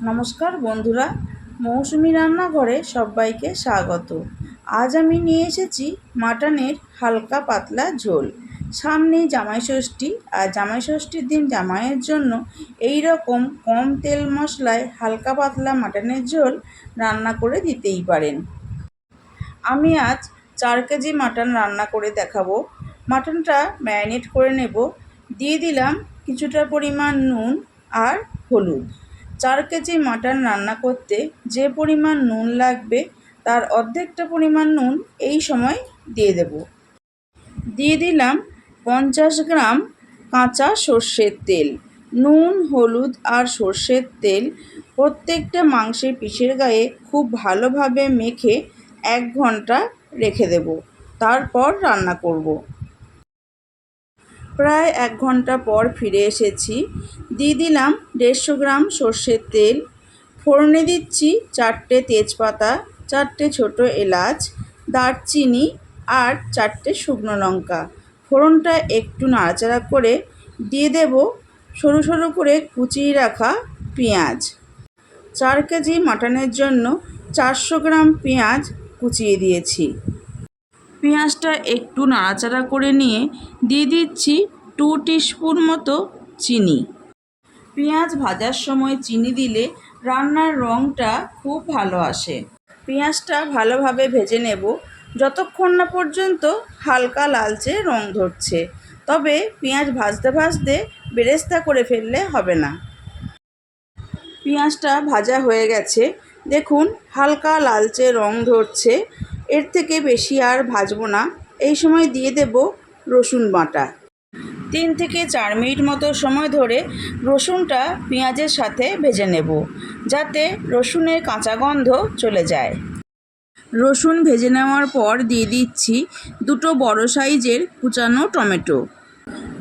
নমস্কার বন্ধুরা, মৌসুমি রান্নাঘরে সবাইকে স্বাগত। আজ আমি নিয়ে এসেছি মাটনের হালকা পাতলা ঝোল। সামনেই জামাই ষষ্ঠী, আর জামাই ষষ্ঠীর দিন জামাইয়ের জন্য এই রকম কম তেল মশলায় হালকা পাতলা মাটনের ঝোল রান্না করে দিতেই পারেন। আমি আজ চার কেজি মাটন রান্না করে দেখাবো। মাটনটা ম্যারিনেট করে নেব। দিয়ে দিলাম কিছুটা পরিমাণ নুন আর হলুদ। চার কেজি মাটন রান্না করতে যে পরিমাণ নুন লাগবে, তার অর্ধেকটা পরিমাণ নুন এই সময় দিয়ে দেব। দিয়ে দিলাম পঞ্চাশ গ্রাম কাঁচা সর্ষের তেল। নুন, হলুদ আর সর্ষের তেল প্রত্যেকটা মাংসের পিসের গায়ে খুব ভালোভাবে মেখে এক ঘণ্টা রেখে দেব। তারপর রান্না করব। প্রায় এক ঘণ্টা পর ফিরে এসেছি। দিয়ে দিলাম দেড়শো গ্রাম সর্ষের তেল। ফোড়নে দিচ্ছি চারটে তেজপাতা, চারটে ছোট এলাচ, দারচিনি আর চারটে শুকনো লঙ্কা। ফোড়নটা একটু নাড়াচাড়া করে দিয়ে দেব সরু সরু করে কুচিয়ে রাখা পেঁয়াজ। চার কেজি মাটনের জন্য চারশো গ্রাম পেঁয়াজ কুচিয়ে দিয়েছি। পেঁয়াজটা একটু নাড়াচাড়া করে নিয়ে দিয়ে দিচ্ছি টু টিস্পুন মতো চিনি। পেঁয়াজ ভাজার সময় চিনি দিলে রান্নার রঙটা খুব ভালো আসে। পেঁয়াজটা ভালোভাবে ভেজে নেব। যতক্ষণ না পর্যন্ত হালকা লালচে রং ধরছে। তবে পেঁয়াজ ভাজতে ভাজতে বেরেস্তা করে ফেললে হবে না। পেঁয়াজটা ভাজা হয়ে গেছে। দেখুন, হালকা লালচে রং ধরছে। এর থেকে বেশি আর ভাজবো না। এই সময় দিয়ে দেব রসুন বাটা। তিন থেকে চার মিনিট মতো সময় ধরে রসুনটা পেঁয়াজের সাথে ভেজে নেব, যাতে রসুনের কাঁচা গন্ধ চলে যায়। রসুন ভেজে নেওয়ার পর দিয়ে দিচ্ছি দুটো বড় সাইজের কুচানো টমেটো।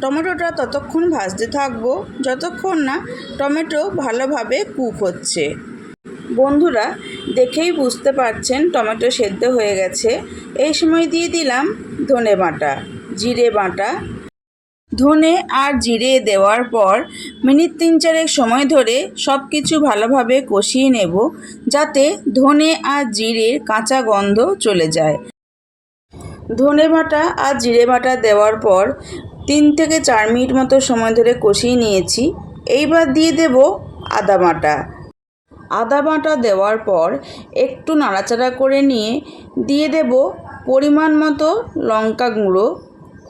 টমেটোটা ততক্ষণ ভাজতে থাকব, যতক্ষণ না টমেটো ভালোভাবে কুক হচ্ছে। বন্ধুরা, দেখেই বুঝতে পারছেন টমেটো সেদ্ধ হয়ে গেছে। এই সময় দিয়ে দিলাম ধনে বাটা, জিরে বাটা ধনে আর জিরে দেওয়ার পর মিনিট তিন চারেক সময় ধরে সব কিছু ভালোভাবে কষিয়ে নেব যাতে ধনে আর জিরের কাঁচা গন্ধ চলে যায়। ধনে বাটা আর জিরে বাটা দেওয়ার পর তিন থেকে চার মিনিট মতো সময় ধরে কষিয়ে নিয়েছি। এইবার দিয়ে দেব আদা বাটা। আদা বাটা দেওয়ার পর একটু নাড়াচাড়া করে নিয়ে দিয়ে দেব পরিমাণ মতো লঙ্কা গুঁড়ো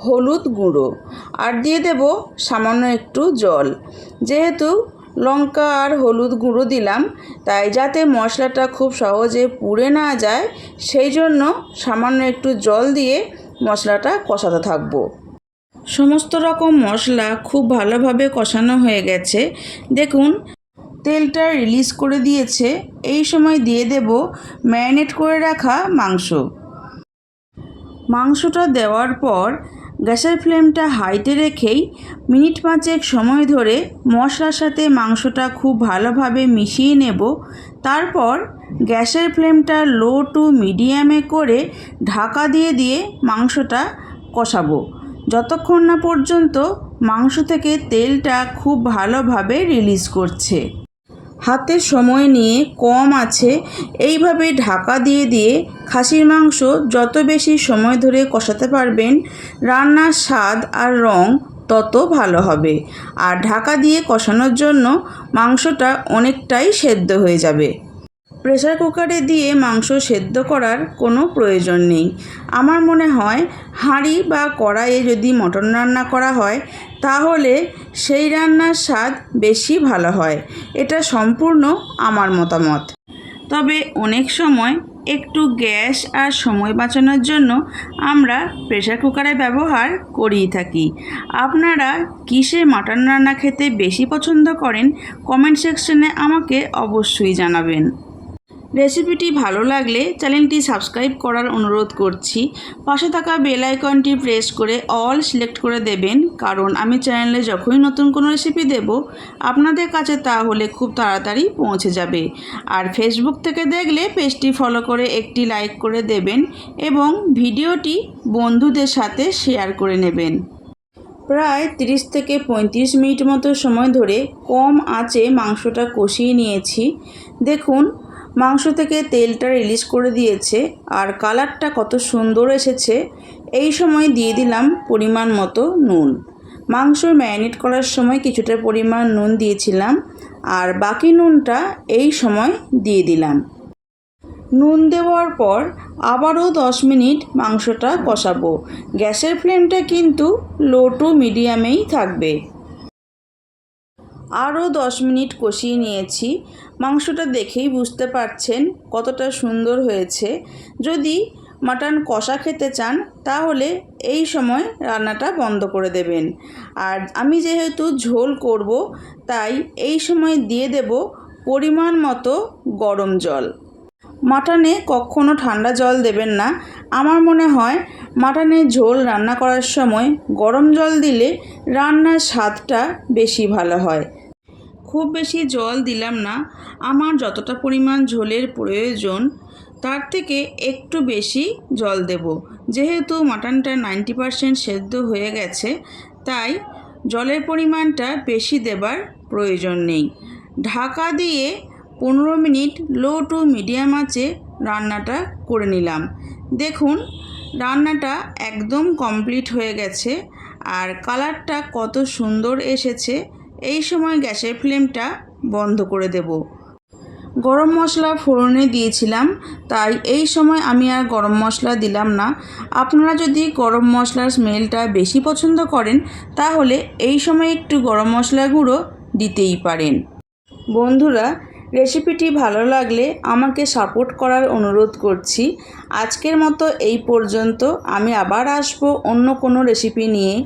হলুদ গুঁড়ো। আর দিয়ে দেব সামান্য একটু জল। যেহেতু লঙ্কা আর হলুদ গুঁড়ো দিলাম, তাই যাতে মশলাটা খুব সহজে পুড়ে না যায়, সেই জন্য সামান্য একটু জল দিয়ে মশলাটা কষাতে থাকব। সমস্ত রকম মশলা খুব ভালোভাবে কষানো হয়ে গেছে। দেখুন, তেলটা রিলিজ করে দিয়েছে। এই সময় দিয়ে দেব ম্যারিনেট করে রাখা মাংস। মাংসটা দেওয়ার পর গ্যাসের ফ্লেমটা হাইতে রেখেই মিনিট পাঁচেক সময় ধরে মশলার সাথে মাংসটা খুব ভালোভাবে মিশিয়ে নেব। তারপর গ্যাসের ফ্লেমটা লো টু মিডিয়ামে করে ঢাকা দিয়ে দিয়ে মাংসটা কষাবো। যতক্ষণ না পর্যন্ত মাংস থেকে তেলটা খুব ভালোভাবে রিলিজ করছে। হাতে সময় নিয়ে কম আছে, এইভাবে ঢাকা দিয়ে দিয়ে খাসির মাংস যত বেশি সময় ধরে কষাতে পারবেন, রান্নার স্বাদ আর রং তত ভালো হবে। আর ঢাকা দিয়ে কষানোর জন্য মাংসটা অনেকটাই সেদ্ধ হয়ে যাবে। প্রেসার কুকারে দিয়ে মাংস সেদ্ধ করার কোনো প্রয়োজন নেই। আমার মনে হয় হাঁড়ি বা কড়াইয়ে যদি মটন রান্না করা হয়, তাহলে সেই রান্নার স্বাদ বেশি ভালো হয়। এটা সম্পূর্ণ আমার মতামত। তবে অনেক সময় একটু গ্যাস আর সময় বাঁচানোর জন্য আমরা প্রেসার কুকারে ব্যবহার করেই থাকি। আপনারা কিসে মাটন রান্না খেতে বেশি পছন্দ করেন, কমেন্ট সেকশনে আমাকে অবশ্যই জানাবেন। রেসিপিটি ভালো লাগলে চ্যানেলটি সাবস্ক্রাইব করার অনুরোধ করছি। পাশে থাকা বেল আইকনটি প্রেস করে অল সিলেক্ট করে দেবেন, কারণ আমি চ্যানেলে যখনই নতুন কোনো রেসিপি দেব, আপনাদের কাছে তা হলে খুব তাড়াতাড়ি পৌঁছে যাবে। আর ফেসবুক থেকে দেখলে পেজটি ফলো করে একটি লাইক করে দেবেন এবং ভিডিওটি বন্ধুদের সাথে শেয়ার করে নেবেন। প্রায় তিরিশ থেকে পঁয়ত্রিশ মিনিট মতো সময় ধরে কম আঁচে মাংসটা কষিয়ে নিয়েছি। দেখুন মাংস থেকে তেলটা রিলিজ করে দিয়েছে আর কালারটা কত সুন্দর এসেছে। এই সময় দিয়ে দিলাম পরিমাণ মতো নুন। মাংস ম্যারিনেট করার সময় কিছুটা পরিমাণ নুন দিয়েছিলাম আর বাকি নুনটা এই সময় দিয়ে দিলাম। নুন দেওয়ার পর আবারও দশ মিনিট মাংসটা কষাবো। গ্যাসের ফ্লেমটা কিন্তু লো টু মিডিয়ামেই থাকবে। আরও দশ মিনিট কষিয়ে নিয়েছি। মাংসটা দেখেই বুঝতে পারছেন কতটা সুন্দর হয়েছে। যদি মাটন কষা খেতে চান, তাহলে এই সময় রান্নাটা বন্ধ করে দেবেন। আর আমি যেহেতু ঝোল করব, তাই এই সময় দিয়ে দেব পরিমাণ মতো গরম জল। মাটনে কখনো ঠান্ডা জল দেবেন না। আমার মনে হয় মাটনের ঝোল রান্না করার সময় গরম জল দিলে রান্নার স্বাদটা বেশি ভালো হয়। খুব বেশি জল দিলাম না। আমার যতটা পরিমাণ ঝোলের প্রয়োজন, তার থেকে একটু বেশি জল দেব। যেহেতু মাটনটা নাইনটি পারসেন্ট সেদ্ধ হয়ে গেছে, তাই জলের পরিমাণটা বেশি দেবার প্রয়োজন নেই। ঢাকা দিয়ে পনেরো মিনিট লো টু মিডিয়াম আঁচে রান্নাটা করে নিলাম। দেখুন, রান্নাটা একদম কমপ্লিট হয়ে গেছে, আর কালারটা কত সুন্দর এসেছে। এই সময় গ্যাসের ফ্লেমটা বন্ধ করে দেব। গরম মশলা ফোড়নে দিয়েছিলাম, তাই এই সময় আমি আর গরম মশলা দিলাম না। আপনারা যদি গরম মশলার স্মেলটা বেশি পছন্দ করেন, তাহলে এই সময় একটু গরম মশলা গুঁড়ো দিতেই পারেন। বন্ধুরা, রেসিপিটি ভালো লাগলে আমাকে সাপোর্ট করার অনুরোধ করছি। আজকের মতো এই পর্যন্ত, আমি আবার আসব অন্য কোনো রেসিপি নিয়ে।